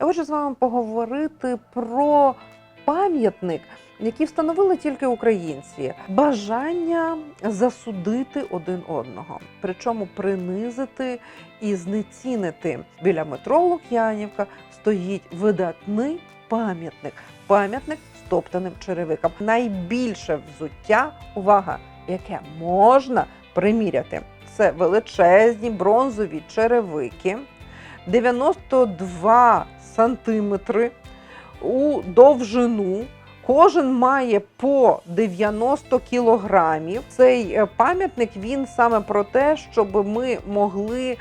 Я хочу з вами поговорити про пам'ятник, який встановили тільки українці. Бажання засудити один одного, причому принизити і знецінити. Біля метро Лук'янівка стоїть видатний пам'ятник. Пам'ятник стоптаним черевикам. Найбільше взуття, увага, яке можна приміряти. Це величезні бронзові черевики. 92 сантиметри у довжину. Кожен має по 90 кілограмів. Цей е, пам'ятник він саме про те, щоб ми могли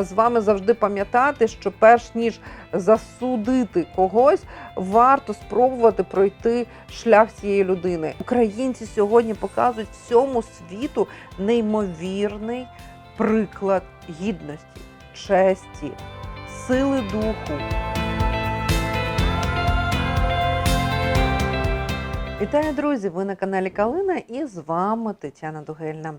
з вами завжди пам'ятати, що перш ніж засудити когось, варто спробувати пройти шлях цієї людини. Українці сьогодні показують всьому світу неймовірний приклад гідності, честі, сили духу. Вітаю, друзі! Ви на каналі Калина і з вами Тетяна Дугельна.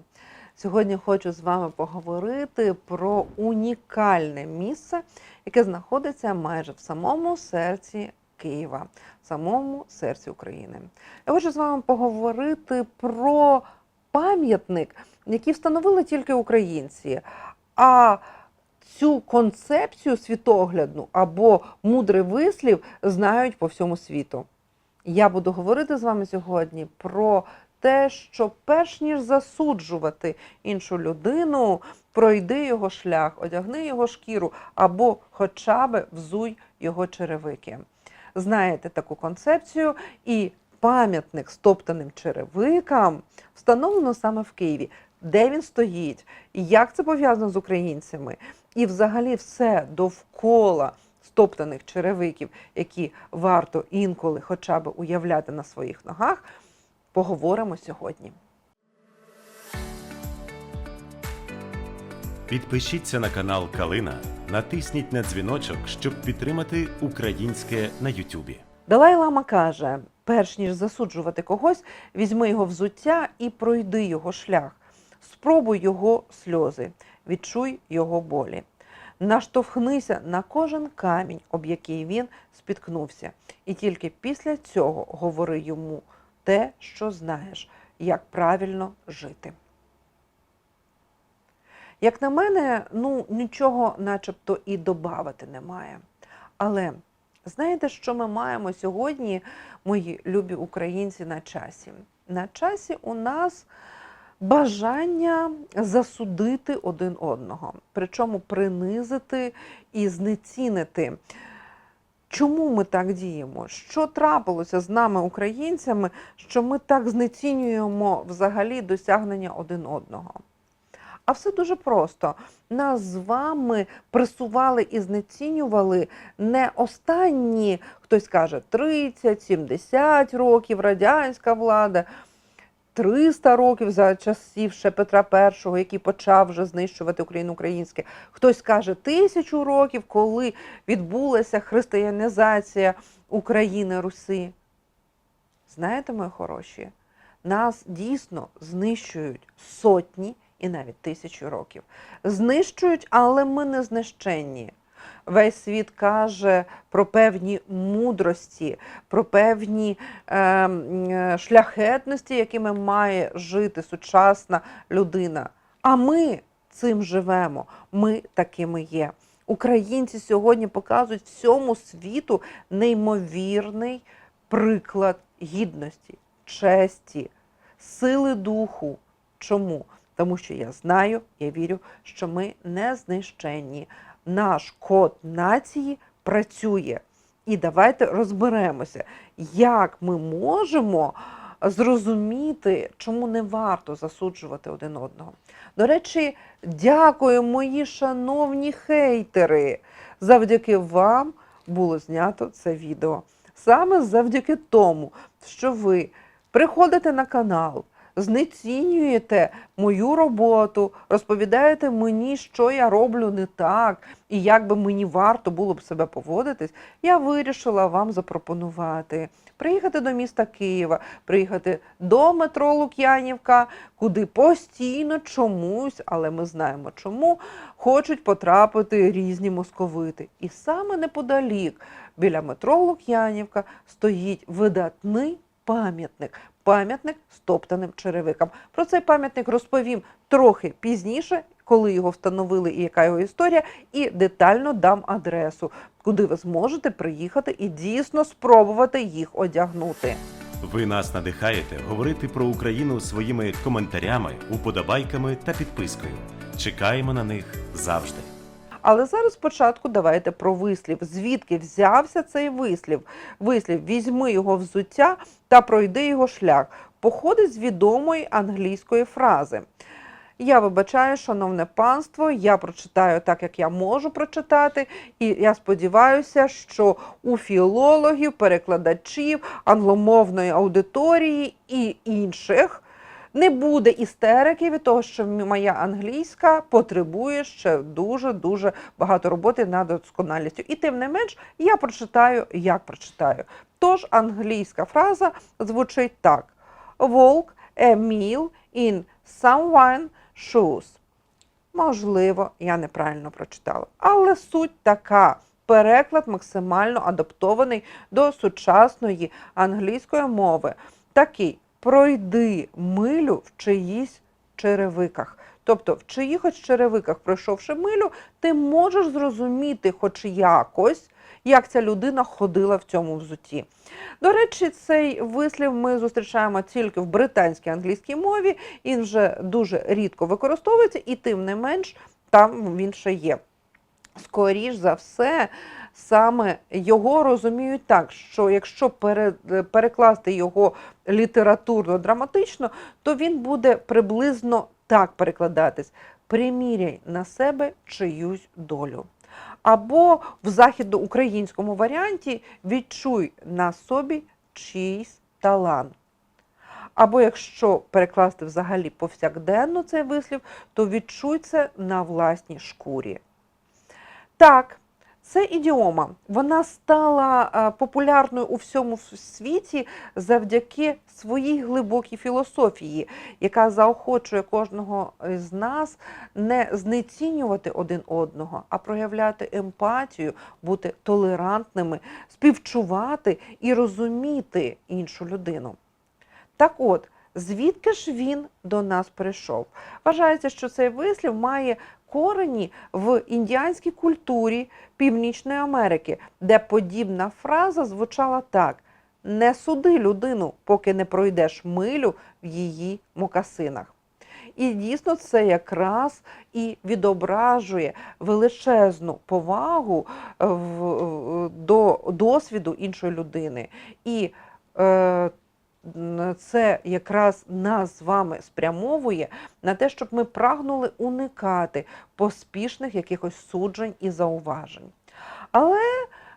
Сьогодні хочу з вами поговорити про унікальне місце, яке знаходиться майже в самому серці Києва, в самому серці України. Я хочу з вами поговорити про пам'ятник, який встановили тільки українці. А цю концепцію світоглядну або мудрий вислів знають по всьому світу. Я буду говорити з вами сьогодні про те, що перш ніж засуджувати іншу людину, пройди його шлях, одягни його шкіру або хоча б взуй його черевики. Знаєте таку концепцію, і пам'ятник стоптаним черевикам встановлено саме в Києві. Де він стоїть, як це пов'язано з українцями, і взагалі все довкола стоптаних черевиків, які варто інколи хоча б уявляти на своїх ногах, поговоримо сьогодні. Підпишіться на канал Калина, натисніть на дзвіночок, щоб підтримати українське на Ютубі. Далай Лама каже: перш ніж засуджувати когось, візьми його взуття і пройди його шлях. Спробуй його сльози, відчуй його болі. Наштовхнися на кожен камінь, об який він спіткнувся, і тільки після цього говори йому те, що знаєш, як правильно жити. Як на мене, ну нічого начебто і добавити немає. Але знаєте, що ми маємо сьогодні, мої любі українці, на часі? На часі у нас бажання засудити один одного, причому принизити і знецінити. Чому ми так діємо? Що трапилося з нами, українцями, що ми так знецінюємо взагалі досягнення один одного? А все дуже просто. Нас з вами пресували і знецінювали не останні, хтось каже, 30-70 років, радянська влада, 300 років за часів ще Петра І, який почав вже знищувати Україну українське. Хтось каже тисячу років, коли відбулася християнізація України Руси. Знаєте, мої хороші, нас дійсно знищують сотні і навіть тисячі років. Знищують, але ми не знищенні. Весь світ каже про певні мудрості, про певні е, е, шляхетності, якими має жити сучасна людина. А ми цим живемо, ми такими є. Українці сьогодні показують всьому світу неймовірний приклад гідності, честі, сили духу. Чому? Тому що я знаю, я вірю, що ми не знищенні. Наш код нації працює. І давайте розберемося, як ми можемо зрозуміти, чому не варто засуджувати один одного. До речі, дякую, мої шановні хейтери. Завдяки вам було знято це відео. Саме завдяки тому, що ви приходите на канал, знецінюєте мою роботу, розповідаєте мені, що я роблю не так, і як би мені варто було б себе поводитись, я вирішила вам запропонувати приїхати до міста Києва, приїхати до метро Лук'янівка, куди постійно чомусь, але ми знаємо чому, хочуть потрапити різні московити. І саме неподалік біля метро Лук'янівка стоїть видатний пам'ятник. Пам'ятник стоптаним черевикам. Про цей пам'ятник розповім трохи пізніше, коли його встановили і яка його історія, і детально дам адресу, куди ви зможете приїхати і дійсно спробувати їх одягнути. Ви нас надихаєте говорити про Україну своїми коментарями, уподобайками та підпискою. Чекаємо на них завжди. Але зараз спочатку давайте про вислів. Звідки взявся цей вислів? Вислів візьми його взуття та пройди його шлях. Походить з відомої англійської фрази. Я вибачаю, шановне панство, я прочитаю так, як я можу прочитати, і я сподіваюся, що у філологів, перекладачів, англомовної аудиторії і інших не буде істерики від того, що моя англійська потребує ще дуже дуже багато роботи над досконалістю. І тим не менш, я прочитаю, як прочитаю. Тож англійська фраза звучить так: Walk a meal in someone shoes. Можливо, я неправильно прочитала. Але суть така. Переклад максимально адаптований до сучасної англійської мови. Такий пройди милю в чиїсь черевиках. Тобто, в чиїхось черевиках, пройшовши милю, ти можеш зрозуміти хоч якось, як ця людина ходила в цьому взутті. До речі, цей вислів ми зустрічаємо тільки в британській англійській мові, він вже дуже рідко використовується, і тим не менш там він ще є. Скоріш за все, саме його розуміють так, що якщо перекласти його літературно-драматично, то він буде приблизно так перекладатись: приміряй на себе чиюсь долю. Або в західноукраїнському варіанті відчуй на собі чийсь талант. Або якщо перекласти взагалі повсякденно цей вислів, то відчуй це на власній шкурі. Так, це ідіома. Вона стала е, популярною у всьому світі завдяки своїй глибокій філософії, яка заохочує кожного з нас не знецінювати один одного, а проявляти емпатію, бути толерантними, співчувати і розуміти іншу людину. Так от, звідки ж він до нас прийшов? Вважається, що цей вислів має корені в індіанській культурі Північної Америки, де подібна фраза звучала так: не суди людину, поки не пройдеш милю в її мокасинах. І дійсно це якраз і відображує величезну повагу в, в- до досвіду іншої людини. І е, це якраз нас з вами спрямовує на те, щоб ми прагнули уникати поспішних якихось суджень і зауважень. Але,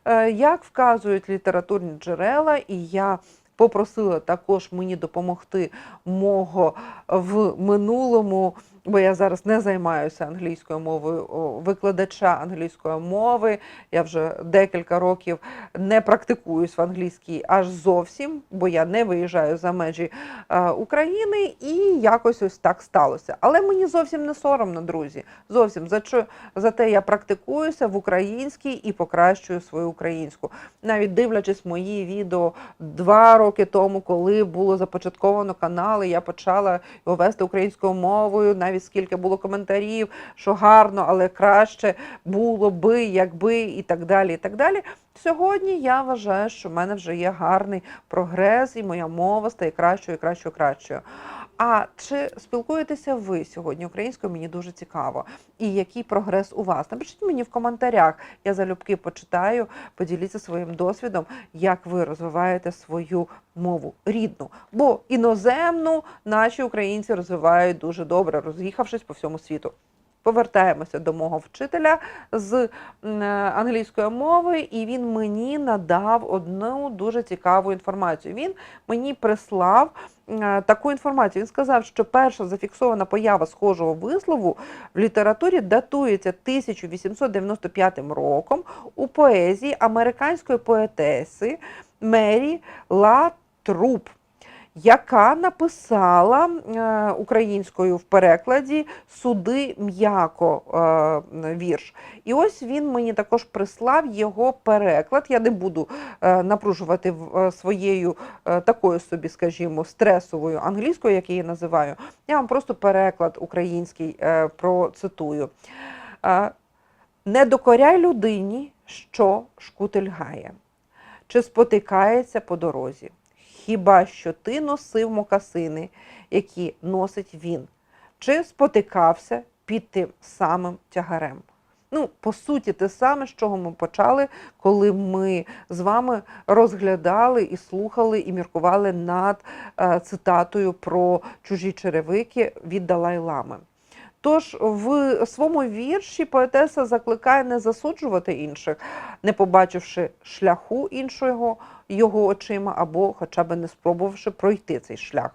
е, як вказують літературні джерела, і я попросила також мені допомогти мого в минулому, бо я зараз не займаюся англійською мовою, викладача англійської мови. Я вже декілька років не практикуюсь в англійській аж зовсім, бо я не виїжджаю за межі е, України, і якось ось так сталося. Але мені зовсім не соромно, друзі. Зовсім за що за те я практикуюся в українській і покращую свою українську. Навіть дивлячись мої відео два роки тому, коли було започатковано канал, і я почала його вести українською мовою, навіть скільки було коментарів, що гарно, але краще було би, якби, і так далі. І так далі. Сьогодні я вважаю, що в мене вже є гарний прогрес, і моя мова стає кращою, кращою, кращою. А чи спілкуєтеся ви сьогодні українською? Мені дуже цікаво. І який прогрес у вас? Напишіть мені в коментарях. Я залюбки почитаю, поділіться своїм досвідом, як ви розвиваєте свою мову рідну. Бо іноземну наші українці розвивають дуже добре, роз'їхавшись по всьому світу. Повертаємося до мого вчителя з англійської мови, і він мені надав одну дуже цікаву інформацію. Він мені прислав таку інформацію. Він сказав, що перша зафіксована поява схожого вислову в літературі датується 1895 роком у поезії американської поетеси Мері Ла Труп яка написала е, українською в перекладі Суди м'яко е, вірш. І ось він мені також прислав його переклад. Я не буду е, напружувати своєю такою собі, скажімо, стресовою англійською, як я її називаю. Я вам просто переклад український процитую. Не докоряй людині, що шкутильгає, чи спотикається по дорозі. Хіба що ти носив мокасини, які носить він, чи спотикався під тим самим тягарем. Ну, по суті, те саме, з чого ми почали, коли ми з вами розглядали і слухали і міркували над е, цитатою про чужі черевики від Далай-Лами. Тож в своєму вірші поетеса закликає не засуджувати інших, не побачивши шляху іншого його очима, або хоча б не спробувавши пройти цей шлях.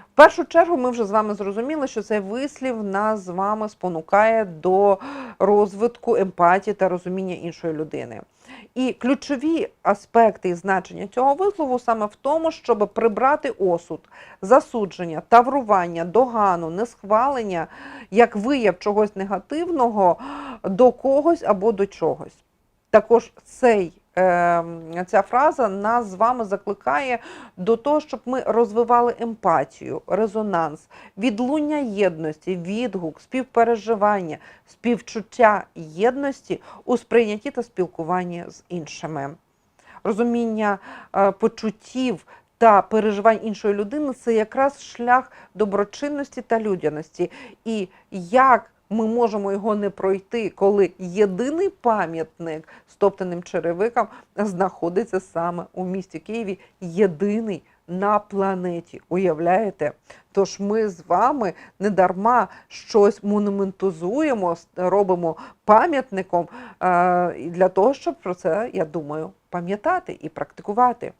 В першу чергу ми вже з вами зрозуміли, що цей вислів нас з вами спонукає до розвитку емпатії та розуміння іншої людини. І ключові аспекти і значення цього вислову саме в тому, щоб прибрати осуд, засудження, таврування, догану, несхвалення як вияв чогось негативного до когось або до чогось. Також цей, ця фраза нас з вами закликає до того, щоб ми розвивали емпатію, резонанс, відлуння єдності, відгук, співпереживання, співчуття єдності у сприйнятті та спілкуванні з іншими. Розуміння е, почуттів та переживань іншої людини це якраз шлях доброчинності та людяності. І як ми можемо його не пройти, коли єдиний пам'ятник стоптаним черевикам знаходиться саме у місті Києві, єдиний на планеті. Уявляєте? Тож ми з вами не дарма щось монументузуємо, робимо пам'ятником е, для того, щоб про це, я думаю, пам'ятати і практикувати.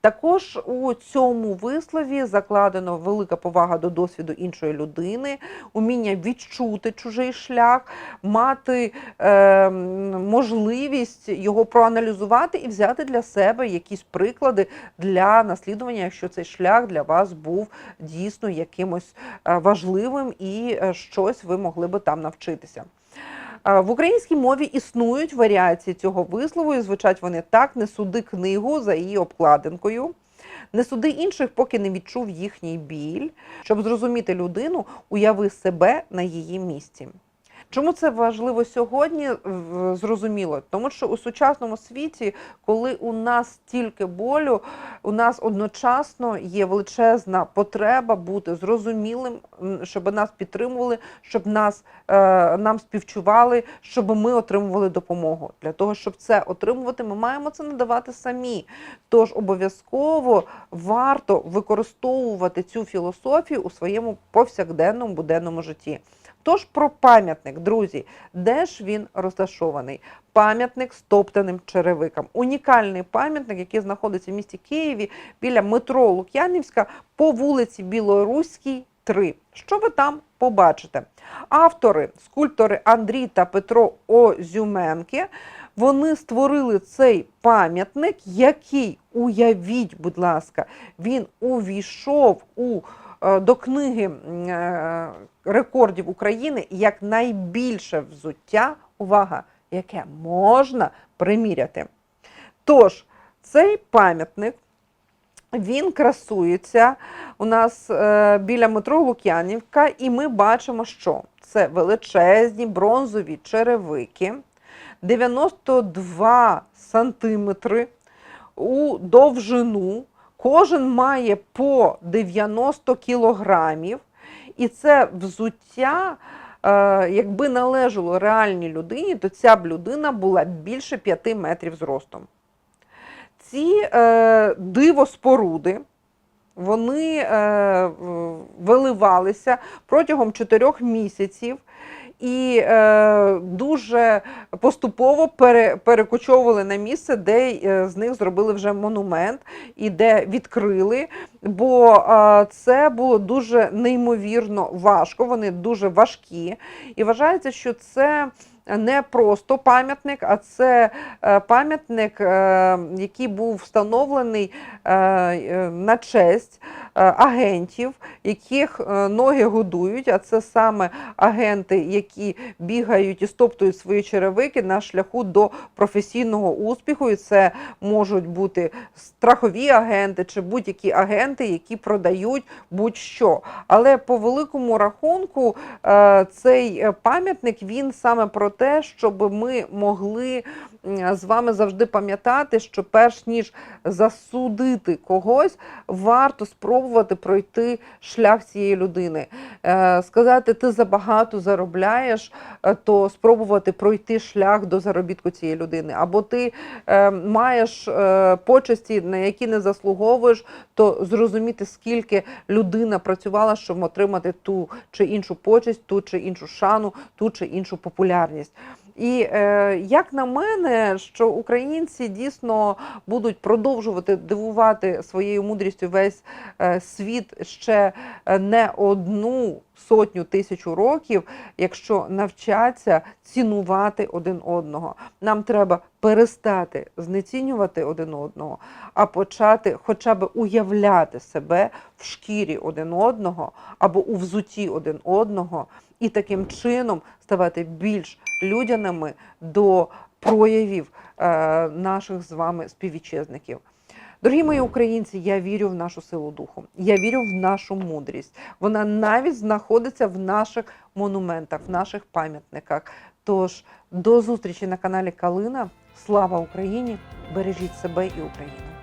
Також у цьому вислові закладено велика повага до досвіду іншої людини, уміння відчути чужий шлях, мати е, можливість його проаналізувати і взяти для себе якісь приклади для наслідування, якщо цей шлях для вас був дійсно якимось е, важливим і е, щось ви могли би там навчитися. Е, В українській мові існують варіації цього вислову, і звучать вони так: не суди книгу за її обкладинкою. Не суди інших, поки не відчув їхній біль. Щоб зрозуміти людину, уяви себе на її місці. Чому це важливо сьогодні? Зрозуміло, тому що у сучасному світі, коли у нас стільки болю, у нас одночасно є величезна потреба бути зрозумілим, щоб нас підтримували, щоб нас е, нам співчували, щоб ми отримували допомогу. Для того, щоб це отримувати, ми маємо це надавати самі. Тож обов'язково варто використовувати цю філософію у своєму повсякденному буденному житті. Тож про пам'ятник, друзі, де ж він розташований? Пам'ятник стоптаним черевикам. Унікальний пам'ятник, який знаходиться в місті Києві біля метро Лук'янівська по вулиці Білоруській, 3. Що ви там побачите? Автори, скульптори Андрій та Петро Озюменки, вони створили цей пам'ятник, який, уявіть, будь ласка, він увійшов у до книги е, рекордів України як найбільше взуття, увага, яке можна приміряти. Тож, цей пам'ятник він красується у нас е, біля метро Лук'янівка, і ми бачимо, що це величезні бронзові черевики, 92 сантиметри у довжину. Кожен має по 90 кілограмів, і це взуття, е, якби належало реальній людині, то ця б людина була більше 5 метрів зростом. Ці е, дивоспоруди Вони е, виливалися протягом чотирьох місяців і е, дуже поступово пере, перекочовували на місце, де е, з них зробили вже монумент і де відкрили. Бо е, це було дуже неймовірно важко. Вони дуже важкі. І вважається, що це не просто пам'ятник, а це е, пам'ятник, е, який був встановлений е, на честь агентів, яких ноги годують, а це саме агенти, які бігають і стоптують свої черевики на шляху до професійного успіху. І це можуть бути страхові агенти чи будь-які агенти, які продають будь-що. Але по великому рахунку цей пам'ятник він саме про те, щоб ми могли з вами завжди пам'ятати, що перш ніж засудити когось, варто спробувати пройти шлях цієї людини. Е, Сказати, ти забагато заробляєш, е, то спробувати пройти шлях до заробітку цієї людини. Або ти е, маєш почесті, на які не заслуговуєш, то зрозуміти, скільки людина працювала, щоб отримати ту чи іншу почесть, ту чи іншу шану, ту чи іншу популярність. І е, як на мене, що українці дійсно будуть продовжувати дивувати своєю мудрістю весь е, світ ще е, не одну сотню тисячу років, якщо навчаться цінувати один одного. Нам треба перестати знецінювати один одного, а почати хоча б уявляти себе в шкірі один одного або у взуті один одного, і таким чином ставати більш людяними до проявів е, наших з вами співвітчизників. Дорогі мої українці, я вірю в нашу силу духу. Я вірю в нашу мудрість. Вона навіть знаходиться в наших монументах, в наших пам'ятниках. Тож до зустрічі на каналі Калина. Слава Україні! Бережіть себе і Україну!